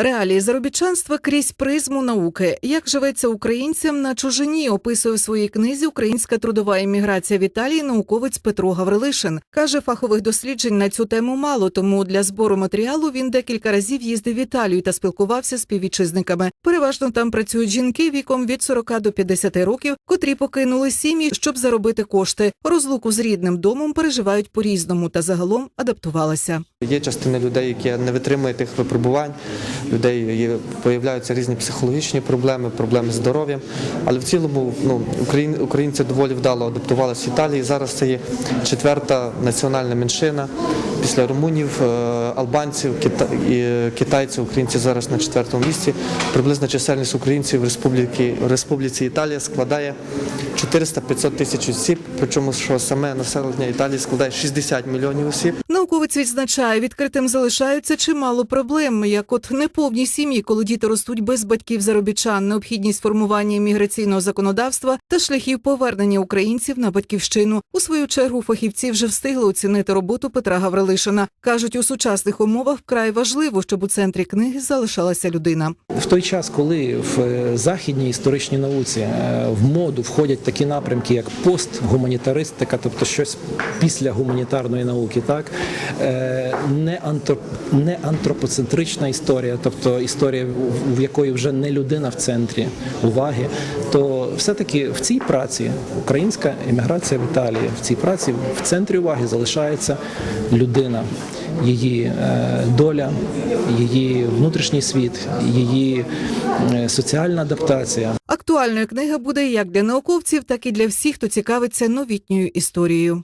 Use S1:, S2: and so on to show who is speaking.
S1: Реалії заробітчанства крізь призму науки. Як живеться українцям на чужині, описує в своїй книзі Українська трудова імміграція в Італії науковець Петро Гаврилишин. Каже, фахових досліджень на цю тему мало, тому для збору матеріалу він декілька разів їздив в Італію та спілкувався з співвітчизниками. Переважно там працюють жінки віком від 40 до 50 років, котрі покинули сім'ї, щоб заробити кошти. Розлуку з рідним домом переживають по-різному та загалом адаптувалися.
S2: Є частина людей, які не витримують тих випробувань. Людей є, появляються різні психологічні проблеми, проблеми з здоров'ям. Але в цілому ну, україн, українці доволі вдало адаптувалися в Італії. Зараз це є четверта національна меншина. Після румунів, е, албанців, кита- китайців, українці зараз на четвертому місці. Приблизна чисельність українців в республіці, в республіці Італія складає 400-500 тисяч осіб. Причому що саме населення Італії складає 60 мільйонів осіб.
S1: Науковець відзначає, відкритим залишаються чимало проблем, як от неповні сім'ї, коли діти ростуть без батьків заробітчан, необхідність формування імміграційного законодавства та шляхів повернення українців на батьківщину. У свою чергу фахівці вже встигли оцінити роботу Петра Гаврилишина. кажуть, у сучасних умовах вкрай важливо, щоб у центрі книги залишалася людина.
S3: В той час, коли в е, західній історичній науці е, в моду входять такі напрямки, як постгуманітаристика, тобто щось після гуманітарної науки, так е, не, антроп, не антропоцентрична історія, тобто історія, в якої вже не людина в центрі уваги, то все-таки в цій праці українська еміграція в Італії, в цій праці в центрі уваги залишається людина її е, доля, її внутрішній світ, її е, соціальна адаптація.
S1: Актуальною книга буде як для науковців, так і для всіх, хто цікавиться новітньою історією.